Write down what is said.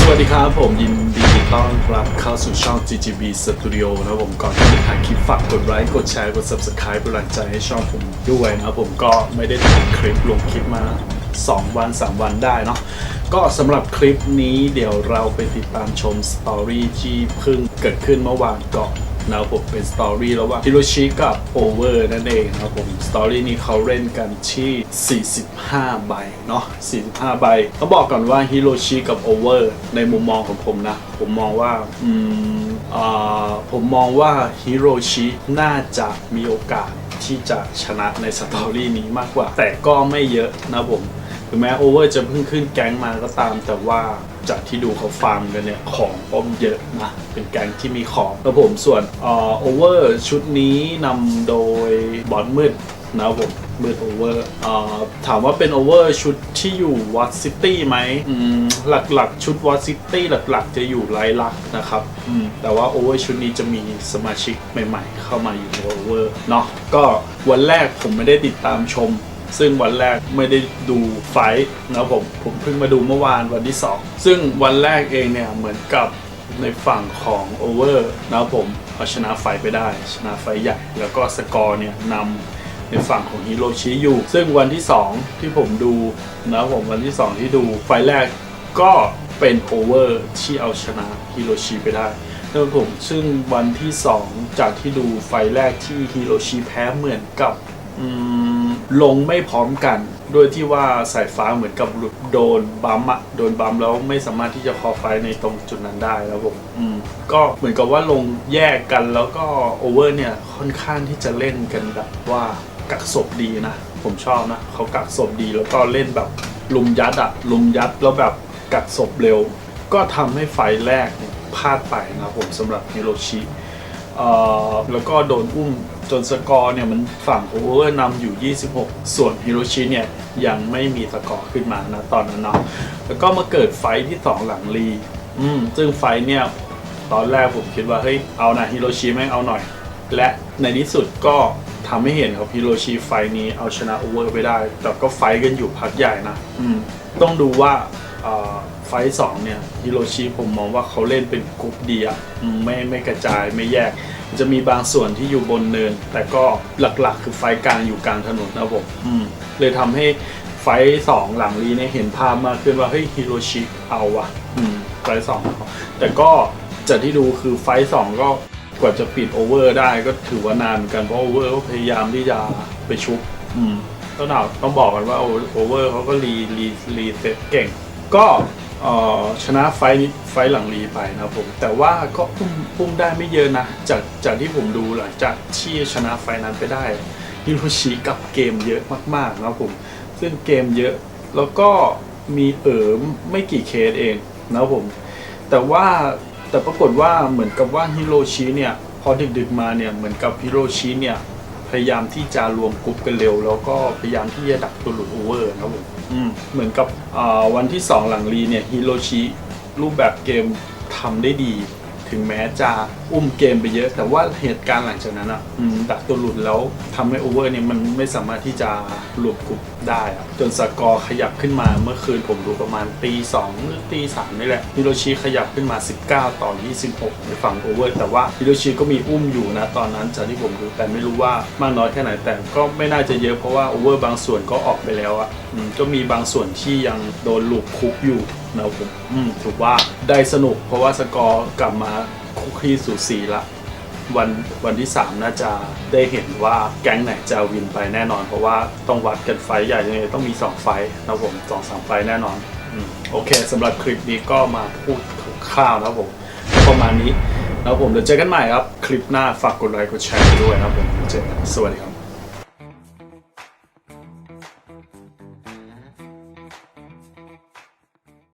สวัสดีครับผมยินดีต้อนรับเข้าสู่ช่อง GGB Studio นะครับผมก่อนที่จะถ่ายคลิปฝากกดไลค์กดแชร์กด Subscribe เป็นกำลังใจให้ช่องผมด้วยนะครับผมก็ไม่ได้ถ่ายคลิปลงคลิปมา 2 วัน 3 วันได้เนาะก็สำหรับคลิปนี้เดี๋ยวเราไปติดตามชมสตอรี่ที่เพิ่งเกิดขึ้นเมื่อวานก่อน นะครับผมเป็นสตอรี่ระหว่างฮิโรชิกับโอเวอร์นั่นเองนะครับผมสตอรี่นี้เขาเล่นกันที่ 45 ใบเนาะ45 ใบต้องบอกก่อนว่าฮิโรชิกับโอเวอร์ในมุมมองของผมนะ ผมมองว่าอืมอ่าผมมองว่าฮิโรชิน่าจะมีโอกาสที่จะชนะในสตอรี่นี้มากกว่า แต่ก็ไม่เยอะนะผมถึงแม้โอเวอร์จะเพิ่งขึ้นแก๊งมาก็ตาม แต่ว่า จากที่ดูเขาฟาร์มกันเนี่ย ของก็เยอะนะ เป็นแก๊งที่มีของแล้วผมส่วนเอ่อโอเวอร์ชุดนี้นำโดยบอลมืดนะครับผมมืดโอเวอร์เอ่อถามว่าเป็นโอเวอร์ชุดที่อยู่วัตซิตี้ไหมอืมหลักๆ ชุดวัตซิตี้หลักๆ จะอยู่ไลายลักษณ์นะครับอืมแต่ว่าโอเวอร์ชุดนี้จะมีสมาชิกใหม่ๆ เข้ามาอยู่ในโอเวอร์เนาะก็วันแรกผมไม่ได้ติดตามชม ซึ่งวันแรกไม่ได้ดูไฟนะผมผมเพิ่งมาดูเมื่อวานวันที่ 2 ซึ่งวันแรกเองเนี่ยเหมือนกับในฝั่งของโอเวอร์นะผมเอาชนะไฟไปได้ ชนะไฟใหญ่ แล้วก็สกอร์เนี่ยนำในฝั่งของฮิโรชิอยู่ ซึ่งวันที่ 2 ที่ผมดูนะผมวันที่ 2 ที่ดูไฟแรกก็เป็นโอเวอร์ที่เอาชนะฮิโรชิไปได้นะครับผมซึ่งวันที่ 2 จากที่ดูไฟแรกที่ฮิโรชิแพ้เหมือนกับ ลงไม่พร้อมกันโดยที่ว่าสายฟ้าเหมือนกับโดนบัมอะโดนบัมแล้วไม่สามารถที่จะคอไฟในตรงจุดนั้นได้แล้วผมอืมก็เหมือนกับว่าลงแยกกันแล้วก็โอเวอร์เนี่ยค่อนข้างที่จะเล่นกันแบบว่ากักศพดีนะ ผมชอบนะเขากักศพดีแล้วก็เล่นแบบลุมยัดอะลุมยัดแล้วแบบกักศพเร็ว ก็ทำให้ไฟแรกเนี่ยพลาดไปนะครับผมสำหรับฮิโรชิเอ่อแล้วก็โดนอุ้ม จนสกอร์เนี่ยมันฝั่งโอเวอร์นำอยู่ 26 ส่วนฮิโรชิเนี่ยยังไม่มีสกอร์ขึ้นมานะตอนนั้นเนาะแล้วก็มาเกิดไฟที่ 2 หลังรีอืมซึ่งไฟเนี่ยตอนแรกผมคิดว่าเฮ้ยเอานะฮิโรชิแม่งเอาหน่อย และในที่สุดก็ทำให้เห็นครับฮิโรชิไฟนี้เอาชนะโอเวอร์ไปได้ แต่ก็ไฟกันอยู่พักใหญ่นะอืมต้องดูว่า ไฟสองเนี่ยฮิโรชิผมมองว่าเขาเล่นเป็นกรุ๊ปดีอะอืมไม่ไม่กระจายไม่แยก จะมีบางส่วนที่อยู่บนเนิน แต่ก็หลักๆ คือไฟกลางอยู่กลางถนนนะผมอืมเลยทำให้ไฟสองหลังรีเนี่ยเห็นภาพมากขึ้นว่าเฮ้ยฮิโรชิเอาว่ะอืมไฟสองเอาแต่ก็จากที่ดูคือไฟสองก็กว่าจะปิดโอเวอร์ได้ก็ถือว่านานเหมือนกันเพราะโอเวอร์ก็พยายามที่จะไปชุบ อืมต้องเอาต้องบอกกันว่าโอเวอร์เขาก็รีรีรีเซ็ตเก่ง ก็เอ่อชนะไฟท์นี้ไฟท์หลังรีไปนะครับผม แต่ว่าก็พุ่มพุ่มได้ไม่เยอะนะ จากจากที่ผมดูหลังจากที่ชนะไฟท์นั้นไปได้ฮิโรชิกับเกมเยอะมากๆนะครับผม ซึ่งเกมเยอะแล้วก็มีเอิมไม่กี่เคสเองนะครับผม แต่ว่าแต่ปรากฏว่าเหมือนกับว่าฮิโรชิเนี่ยพอดึกๆมาเนี่ยเหมือนกับฮิโรชิเนี่ยพยายามที่จะรวมกรุ๊ปกันเร็ว แล้วก็พยายามที่จะดักตัวหลุดโอเวอร์นะครับผม อืมเหมือนกับวันที่ 2 หลังรีเนี่ยฮิโรชิรูปแบบเกมทำได้ดี ถึงแม้จะอุ้มเกมไปเยอะ แต่ว่าเหตุการณ์หลังจากนั้นอะดักตัวหลุดแล้วทำให้โอเวอร์เนี่ยมันไม่สามารถที่จะรวมกรุ๊ปได้อะจนสกอร์ขยับขึ้นมาเมื่อคืนผมดูประมาณตีสองหรือตีสามนี่แหละฮิโรชิขยับขึ้นมา 19 ต่อ 26 ในฝั่งโอเวอร์แต่ว่าฮิโรชิก็มีอุ้มอยู่นะตอนนั้นจากที่ผมดูแต่ไม่รู้ว่ามากน้อยแค่ไหนแต่ก็ไม่น่าจะเยอะเพราะว่าโอเวอร์บางส่วนก็ออกไปแล้วอะ ก็มีบางส่วนที่ยังโดนลูกคุกอยู่นะผมอืมถือว่าได้สนุก เพราะว่าสกอร์กลับมาคุกคีสูสีละวันวันที่ 3 น่าจะได้เห็นว่าแก๊งไหนจะวินไปแน่นอน เพราะว่าต้องวัดกันไฟใหญ่ยังไงต้องมี 2 ไฟนะผมสองสามไฟแน่นอนอโอเคสำหรับคลิปนี้ก็มาพูดคร่าวนะผมประมาณนี้นะผมเดี๋ยวเจอกันใหม่ครับ คลิปหน้าฝากกดไลค์กดแชร์ด้วยนะผมเจอกันสวัสดีครับ